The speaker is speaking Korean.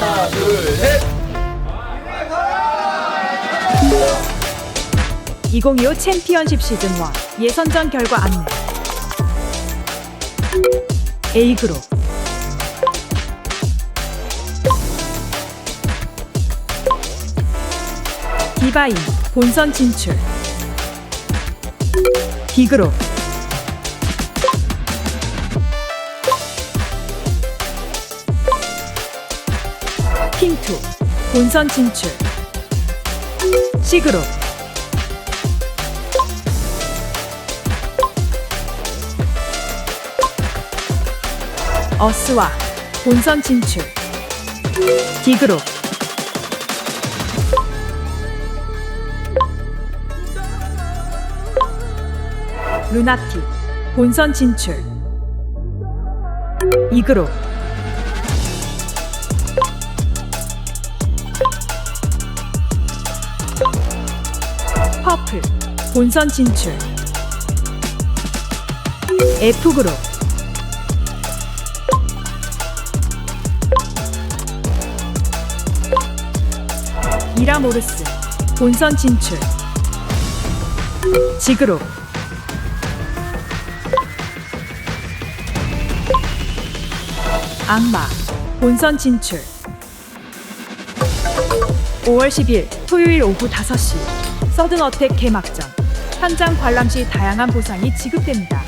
하나, 둘, 셋. 2025 챔피언십 시즌 1 예선전 결과 안내. A그룹. 디바인 본선 진출. B그룹 킹투 본선 진출. C그룹. 어스와 본선 진출. D그룹. 루나티 본선 진출. E그룹 퍼플 본선 진출. F그룹. 미라모르스 본선 진출. 지그룹. 악마 본선 진출. 5월 10일 토요일 오후 5시 서든어택 개막전 현장 관람 시 다양한 보상이 지급됩니다.